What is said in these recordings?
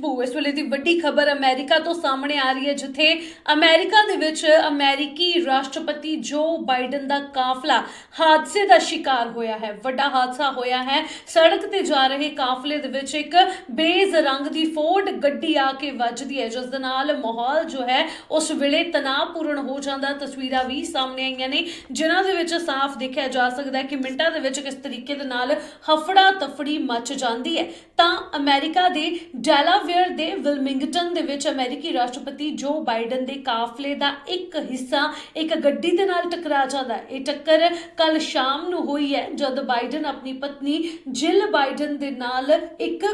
ਖੁਸ਼ਬੂ। ਇਸ ਵੇਲੇ ਦੀ ਵੱਡੀ ਖਬਰ ਅਮਰੀਕਾ ਤੋਂ ਸਾਹਮਣੇ ਆ ਰਹੀ ਹੈ, ਜਿੱਥੇ ਅਮਰੀਕਾ ਦੇ ਵਿੱਚ ਅਮਰੀਕੀ ਰਾਸ਼ਟਰਪਤੀ ਜੋ ਬਾਈਡਨ ਦਾ ਕਾਫਲਾ ਹਾਦਸੇ ਦਾ ਸ਼ਿਕਾਰ ਹੋਇਆ ਹੈ। ਵੱਡਾ ਹਾਦਸਾ ਹੋਇਆ ਹੈ। ਸੜਕ ਤੇ ਜਾ ਰਹੇ ਕਾਫਲੇ ਦੇ ਵਿੱਚ ਇੱਕ ਬੇਜ਼ ਰੰਗ ਦੀ ਫੋਰਡ ਗੱਡੀ ਆ ਕੇ ਵੱਜਦੀ ਹੈ, ਜਿਸ ਦੇ ਨਾਲ ਮਾਹੌਲ ਜੋ ਹੈ, ਉਸ ਵੇਲੇ ਤਣਾਅਪੂਰਨ ਹੋ ਜਾਂਦਾ ਤਸਵੀਰਾਂ ਵੀ ਸਾਹਮਣੇ ਆਈਆਂ ਨੇ, ਜਿਨ੍ਹਾਂ ਦੇ ਵਿੱਚ ਸਾਫ਼ ਦੇਖਿਆ ਜਾ ਸਕਦਾ ਹੈ ਕਿ ਮਿੰਟਾਂ ਦੇ ਵਿੱਚ ਕਿਸ ਤਰੀਕੇ ਦੇ ਨਾਲ ਹਫੜਾ ਤਫੜੀ ਮਚ ਜਾਂਦੀ ਹੈ। ਤਾਂ ਅਮਰੀਕਾ ਦੇ ਡੈਲਾਵੇਅਰ ਦੇ ਵਿਲਮਿੰਗਟਨ ਦੇ ਵਿੱਚ ਅਮਰੀਕੀ ਰਾਸ਼ਟਰਪਤੀ ਜੋ ਬਾਈਡਨ ਦੇ ਕਾਫਲੇ ਦਾ ਇੱਕ ਹਿੱਸਾ, ਇੱਕ ਗੱਡੀ ਦੇ ਨਾਲ ਟਕਰਾ ਜਾਂਦਾ ਹੈ। ਇਹ ਟੱਕਰ ਕੱਲ ਸ਼ਾਮ ਨੂੰ ਹੋਈ ਹੈ, ਜਦ ਬਾਈਡਨ ਆਪਣੀ ਪਤਨੀ ਜਿਲ ਬਾਈਡਨ ਦੇ ਨਾਲ ਇੱਕ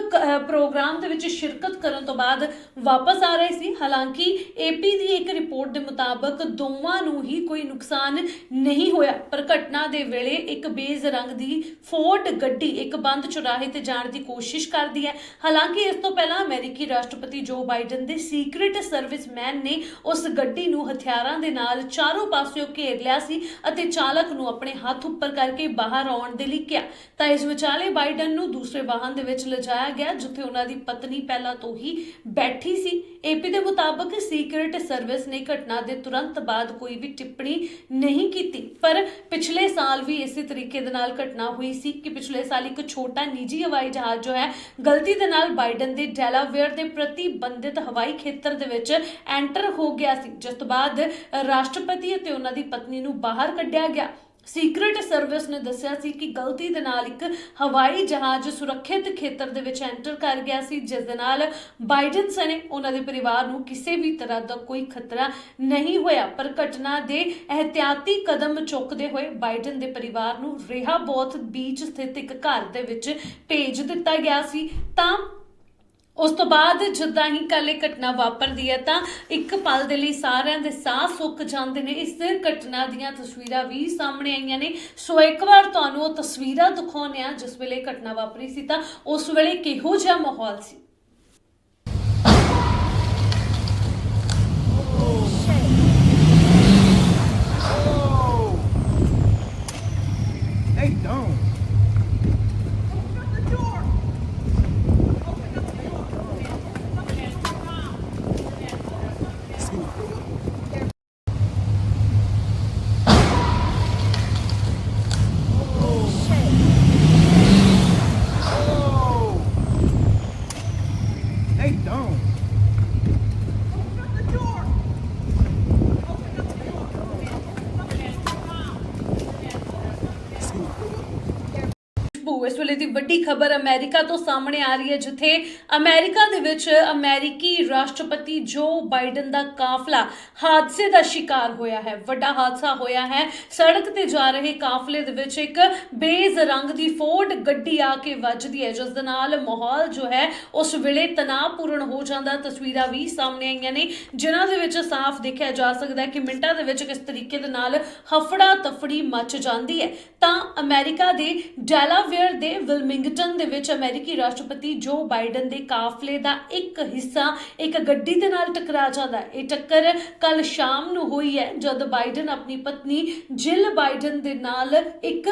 ਪ੍ਰੋਗਰਾਮ ਦੇ ਵਿੱਚ ਸ਼ਿਰਕਤ ਕਰਨ ਤੋਂ ਬਾਅਦ ਵਾਪਸ ਆ ਰਹੇ ਸੀ। ਹਾਲਾਂਕਿ ਏਪੀ ਦੀ ਇੱਕ ਰਿਪੋਰਟ ਦੇ ਮੁਤਾਬਕ ਦੋਵਾਂ ਨੂੰ ਹੀ ਕੋਈ ਨੁਕਸਾਨ ਨਹੀਂ ਹੋਇਆ, ਪਰ ਘਟਨਾ ਦੇ ਵੇਲੇ ਇੱਕ ਬੇਜ਼ ਰੰਗ ਦੀ ਫੋਰਡ ਗੱਡੀ ਇੱਕ ਬੰਦ ਚੁਰਾਹੇ ਤੇ ਜਾਣ ਦੀ ਕੋਸ਼ਿਸ਼ ਕਰਦੀ ਹੈ। ਹਾਲਾਂਕਿ ਇਸ ਤੋਂ ਪਹਿਲਾਂ ਅਮਰੀਕੀ ਰਾਸ਼ਟਰਪਤੀ ਜੋ ਬਾਈਡਨ ਦੇ ਸੀਕ੍ਰੀਟ ਸਰਵਿਸਮੈਨ ਨੇ ਉਸ ਗੱਡੀ ਨੂੰ ਹਥਿਆਰਾਂ ਦੇ ਨਾਲ ਚਾਰੋਂ ਪਾਸਿਓਂ ਘੇਰ ਲਿਆ ਸੀ ਅਤੇ ਚਾਲਕ ਨੂੰ ਆਪਣੇ ਹੱਥ ਉੱਪਰ ਕਰਕੇ ਬਾਹਰ ਆਉਣ ਦੇ ਲਈ ਕਿਹਾ। ਤਾਂ ਇਸ ਵਿਚਾਲੇ ਬਾਈਡਨ ਨੂੰ ਦੂਸਰੇ ਵਾਹਨ ਦੇ ਵਿੱਚ ਲਿਜਾਇਆ ਗਿਆ, ਜਿੱਥੇ ਉਹਨਾਂ ਦੀ ਪਤਨੀ ਪਹਿਲਾਂ ਤੋਂ ਹੀ ਬੈਠੀ ਸੀ। ਏਪੀ ਦੇ ਮੁਤਾਬਕ ਸੀਕ੍ਰੀਟ ਸਰਵਿਸ ਨੇ ਘਟਨਾ ਦੇ ਤੁਰੰਤ ਬਾਅਦ ਕੋਈ ਵੀ ਟਿੱਪਣੀ ਨਹੀਂ ਕੀਤੀ। ਪਰ ਪਿਛਲੇ ਸਾਲ ਵੀ ਇਸੇ ਤਰੀਕੇ ਦੇ ਨਾਲ ਘਟਨਾ ਹੋਈ ਸੀ ਕਿ ਪਿਛਲੇ ਸਾਲ ਇੱਕ ਛੋਟਾ ਨਿੱਜੀ ਹਵਾਈ ਜਹਾਜ਼ ਜੋ ਹੈ, ਗਲਤੀ ਦੇ ਨਾਲ ਬਾਈਡਨ ਦੇ ਡੈਲਾਵੇਅਰ ਦੇ ਪ੍ਰਤੀਬੰਧਿਤ ਹਵਾਈ ਖੇਤਰ ਦੇ ਵਿੱਚ ਐਂਟਰ ਹੋ ਗਿਆ ਸੀ, ਜਿਸ ਤੋਂ ਬਾਅਦ ਰਾਸ਼ਟਰਪਤੀ ਅਤੇ ਉਹਨਾਂ ਦੀ ਪਤਨੀ ਨੂੰ ਬਾਹਰ ਕੱਢਿਆ ਗਿਆ। ਸੀਕ੍ਰੀਟ ਸਰਵਿਸ ਨੇ ਦੱਸਿਆ ਸੀ ਕਿ ਗਲਤੀ ਦੇ ਨਾਲ ਇੱਕ ਹਵਾਈ ਜਹਾਜ਼ ਸੁਰੱਖਿਅਤ ਖੇਤਰ ਦੇ ਵਿੱਚ ਐਂਟਰ ਕਰ ਗਿਆ ਸੀ, ਜਿਸ ਦੇ ਨਾਲ ਬਾਈਡਨ ਸਣੇ ਉਹਨਾਂ ਦੇ ਪਰਿਵਾਰ ਨੂੰ ਕਿਸੇ ਵੀ ਤਰ੍ਹਾਂ ਦਾ ਕੋਈ ਖਤਰਾ ਨਹੀਂ ਹੋਇਆ। ਪਰ ਘਟਨਾ ਦੇ ehtiyati ਕਦਮ ਚੁੱਕਦੇ ਹੋਏ ਬਾਈਡਨ ਦੇ ਪਰਿਵਾਰ ਨੂੰ ਰਿਹਾ ਬੋਥ ਬੀਚ ਸਥਿਤ ਇੱਕ ਘਰ ਦੇ ਵਿੱਚ ਭੇਜ ਦਿੱਤਾ ਗਿਆ ਸੀ। ਤਾਂ ਉਸ ਤੋਂ ਬਾਅਦ ਜਿੱਦਾਂ ਹੀ ਕੱਲ ਇਹ ਘਟਨਾ ਵਾਪਰਦੀ ਹੈ ਤਾਂ ਇੱਕ ਪਲ ਦੇ ਲਈ ਸਾਰਿਆਂ ਦੇ ਸਾਹ ਸੁੱਕ ਜਾਂਦੇ ਨੇ। ਇਸ ਘਟਨਾ ਦੀਆਂ ਤਸਵੀਰਾਂ ਵੀ ਸਾਹਮਣੇ ਆਈਆਂ ਨੇ। ਸੋ ਇੱਕ ਵਾਰ ਤੁਹਾਨੂੰ ਉਹ ਤਸਵੀਰਾਂ ਦਿਖਾਉਂਦੇ ਆ ਜਿਸ ਵੇਲੇ ਇਹ ਘਟਨਾ ਵਾਪਰੀ ਸੀ ਤਾਂ ਉਸ ਵੇਲੇ ਕਿਹੋ ਜਿਹਾ ਮਾਹੌਲ ਸੀ? They don't. ਇਸ ਵੇਲੇ ਦੀ ਵੱਡੀ ਖਬਰ ਅਮਰੀਕਾ ਤੋਂ ਸਾਹਮਣੇ ਆ ਰਹੀ ਹੈ, ਜਿੱਥੇ ਅਮਰੀਕਾ ਦੇ ਵਿੱਚ ਅਮਰੀਕੀ ਰਾਸ਼ਟਰਪਤੀ ਜੋ ਬਾਈਡਨ ਦਾ ਕਾਫਲਾ ਹਾਦਸੇ ਦਾ ਸ਼ਿਕਾਰ ਹੋਇਆ ਹੈ। ਵੱਡਾ ਹਾਦਸਾ ਹੋਇਆ ਹੈ। ਸੜਕ ਤੇ ਜਾ ਰਹੇ ਕਾਫਲੇ ਦੇ ਵਿੱਚ ਇੱਕ ਬੇਜ਼ ਰੰਗ ਦੀ ਫੋਰਡ ਗੱਡੀ ਆ ਕੇ ਵੱਜਦੀ ਹੈ, ਜਿਸ ਦੇ ਨਾਲ ਮਾਹੌਲ ਜੋ ਹੈ, ਉਸ ਵੇਲੇ ਤਣਾਅਪੂਰਨ ਹੋ ਜਾਂਦਾ। ਤਸਵੀਰਾਂ ਵੀ ਸਾਹਮਣੇ ਆਈਆਂ ਨੇ, ਜਿਨ੍ਹਾਂ ਦੇ ਵਿੱਚ ਸਾਫ਼ ਦੇਖਿਆ ਜਾ ਸਕਦਾ ਹੈ ਕਿ ਮਿੰਟਾਂ ਦੇ ਵਿੱਚ ਕਿਸ ਤਰੀਕੇ ਦੇ ਨਾਲ ਹਫੜਾ ਤਫੜੀ ਮਚ ਜਾਂਦੀ ਹੈ। ਤਾਂ ਅਮਰੀਕਾ ਦੇ ਡੈਲਾਵੇਅਰ ਦੇ ਵਿਲਮਿੰਗਟਨ ਦੇ ਵਿੱਚ ਅਮਰੀਕੀ ਰਾਸ਼ਟਰਪਤੀ ਜੋ ਬਾਈਡਨ ਦੇ ਕਾਫਲੇ ਦਾ ਇੱਕ ਹਿੱਸਾ, ਇੱਕ ਗੱਡੀ ਦੇ ਨਾਲ ਟਕਰਾ ਜਾਂਦਾ ਹੈ। ਇਹ ਟੱਕਰ ਕੱਲ ਸ਼ਾਮ ਨੂੰ ਹੋਈ ਹੈ, ਜਦ ਬਾਈਡਨ ਆਪਣੀ ਪਤਨੀ ਜਿਲ ਬਾਈਡਨ ਦੇ ਨਾਲ ਇੱਕ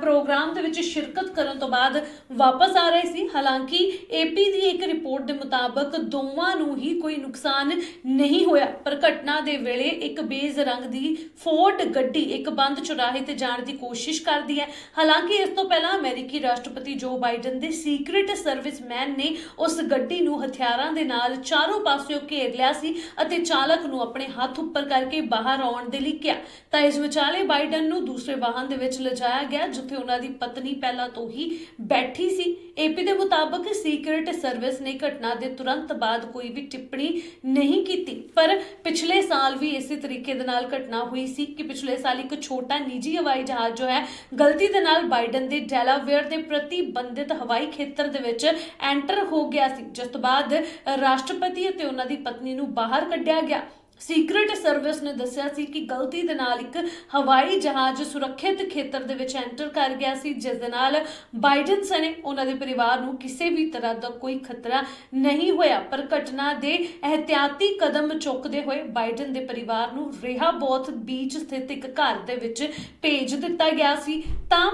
ਪ੍ਰੋਗਰਾਮ ਦੇ ਵਿੱਚ ਸ਼ਿਰਕਤ ਕਰਨ ਤੋਂ ਬਾਅਦ ਵਾਪਸ ਆ ਰਹੇ ਸੀ। ਹਾਲਾਂਕਿ ਏਪੀ ਦੀ ਇੱਕ ਰਿਪੋਰਟ ਦੇ ਮੁਤਾਬਕ ਦੋਵਾਂ ਨੂੰ ਹੀ ਕੋਈ ਨੁਕਸਾਨ ਨਹੀਂ ਹੋਇਆ, ਪਰ ਘਟਨਾ ਦੇ ਵੇਲੇ ਇੱਕ ਬੇਜ਼ ਰੰਗ ਦੀ ਫੋਰਡ ਗੱਡੀ ਇੱਕ ਬੰਦ ਚੁਰਾਹੇ ਤੇ ਜਾਣ ਦੀ ਕੋਸ਼ਿਸ਼ ਕਰਦੀ ਹੈ। ਹਾਲਾਂਕਿ, ਇਸ ਤੋਂ ਪਹਿਲਾਂ ਅਮਰੀਕੀ ਰਾਸ਼ਟਰਪਤੀ ਜੋ ਬਾਈਡਨ ਦੇ ਸੀਕ੍ਰੀਟ ਸਰਵਿਸਮੈਨ ਨੇ ਉਸ ਗੱਡੀ ਨੂੰ ਹਥਿਆਰਾਂ ਦੇ ਨਾਲ ਚਾਰੋਂ ਪਾਸਿਓਂ ਘੇਰ ਲਿਆ ਸੀ ਅਤੇ ਚਾਲਕ ਨੂੰ ਆਪਣੇ ਹੱਥ ਉੱਪਰ ਕਰਕੇ ਬਾਹਰ ਆਉਣ ਦੇ ਲਈ ਕਿਹਾ। ਤਾਂ ਇਸ ਵਿਚਾਲੇ ਬਾਈਡਨ ਨੂੰ ਦੂਸਰੇ ਵਾਹਨ ਦੇ ਵਿੱਚ ਲਿਜਾਇਆ ਗਿਆ, ਜਿੱਥੇ ਉਹਨਾਂ ਦੀ ਪਤਨੀ ਪਹਿਲਾਂ ਤੋਂ ਹੀ ਬੈਠੀ ਸੀ। ਏਪੀ ਦੇ ਮੁਤਾਬਕ ਸੀਕ੍ਰੀਟ ਸਰਵਿਸ ਨੇ ਘਟਨਾ ਦੇ ਤੁਰੰਤ ਬਾਅਦ ਕੋਈ ਵੀ ਟਿੱਪਣੀ ਨਹੀਂ ਕੀਤੀ। ਪਰ ਪਿਛਲੇ ਸਾਲ ਵੀ ਇਸੇ ਤਰੀਕੇ ਦੇ ਨਾਲ ਘਟਨਾ ਹੋਈ ਸੀ ਕਿ ਪਿਛਲੇ ਸਾਲ ਇੱਕ ਛੋਟਾ ਨਿੱਜੀ ਹਵਾਈ ਜਹਾਜ਼ ਜੋ ਹੈ, ਗਲਤੀ ਦੇ ਨਾਲ ਬਾਈਡਨ ਦੇ ਡੈਲਾਵੇਅਰ ਦੇ ਪ੍ਰਤੀਬੰਧਿਤ ਹਵਾਈ ਖੇਤਰ ਦੇ ਵਿੱਚ ਐਂਟਰ ਹੋ ਗਿਆ ਸੀ, ਜਿਸ ਤੋਂ ਬਾਅਦ ਰਾਸ਼ਟਰਪਤੀ ਅਤੇ ਉਹਨਾਂ ਦੀ ਪਤਨੀ ਨੂੰ ਬਾਹਰ ਕੱਢਿਆ ਗਿਆ। ਸੀਕ੍ਰੀਟ ਸਰਵਿਸ ਨੇ ਦੱਸਿਆ ਸੀ ਕਿ ਗਲਤੀ ਦੇ ਨਾਲ ਇੱਕ ਹਵਾਈ ਜਹਾਜ਼ ਸੁਰੱਖਿਅਤ ਖੇਤਰ ਦੇ ਵਿੱਚ ਐਂਟਰ ਕਰ ਗਿਆ ਸੀ, ਜਿਸ ਦੇ ਨਾਲ ਬਾਈਡਨ ਸਣੇ ਉਹਨਾਂ ਦੇ ਪਰਿਵਾਰ ਨੂੰ ਕਿਸੇ ਵੀ ਤਰ੍ਹਾਂ ਦਾ ਕੋਈ ਖਤਰਾ ਨਹੀਂ ਹੋਇਆ, ਪਰ ਘਟਨਾ ਦੇ ehtiyati ਕਦਮ ਚੁੱਕਦੇ ਹੋਏ ਬਾਈਡਨ ਦੇ ਪਰਿਵਾਰ ਨੂੰ ਰਿਹਾ ਬੋਥ ਬੀਚ ਸਥਿਤ ਇੱਕ ਘਰ ਦੇ ਵਿੱਚ ਭੇਜ ਦਿੱਤਾ ਗਿਆ ਸੀ। ਤਾਂ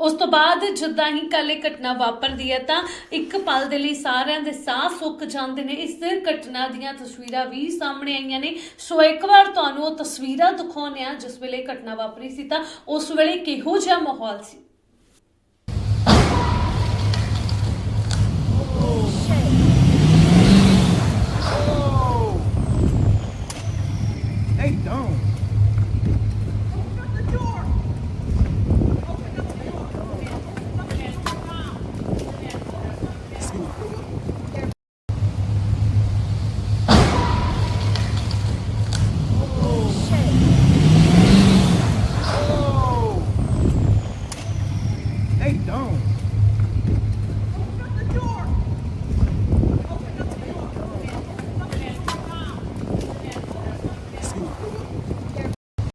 ਉਸ ਤੋਂ ਬਾਅਦ ਜਿੱਦਾਂ ਹੀ ਕੱਲ ਇਹ ਘਟਨਾ ਵਾਪਰਦੀ ਹੈ ਤਾਂ ਇੱਕ ਪਲ ਦੇ ਲਈ ਸਾਰਿਆਂ ਦੇ ਸਾਹ ਸੁੱਕ ਜਾਂਦੇ ਨੇ। ਇਸ ਘਟਨਾ ਦੀਆਂ ਤਸਵੀਰਾਂ ਵੀ ਸਾਹਮਣੇ ਆਈਆਂ ਨੇ। ਸੋ ਇੱਕ ਵਾਰ ਤੁਹਾਨੂੰ ਉਹ ਤਸਵੀਰਾਂ ਦਿਖਾਉਂਦੇ ਆ ਜਿਸ ਵੇਲੇ ਘਟਨਾ ਵਾਪਰੀ ਸੀ ਤਾਂ ਉਸ ਵੇਲੇ ਕਿਹੋ ਜਿਹਾ ਮਾਹੌਲ ਸੀ? They don't. they don't.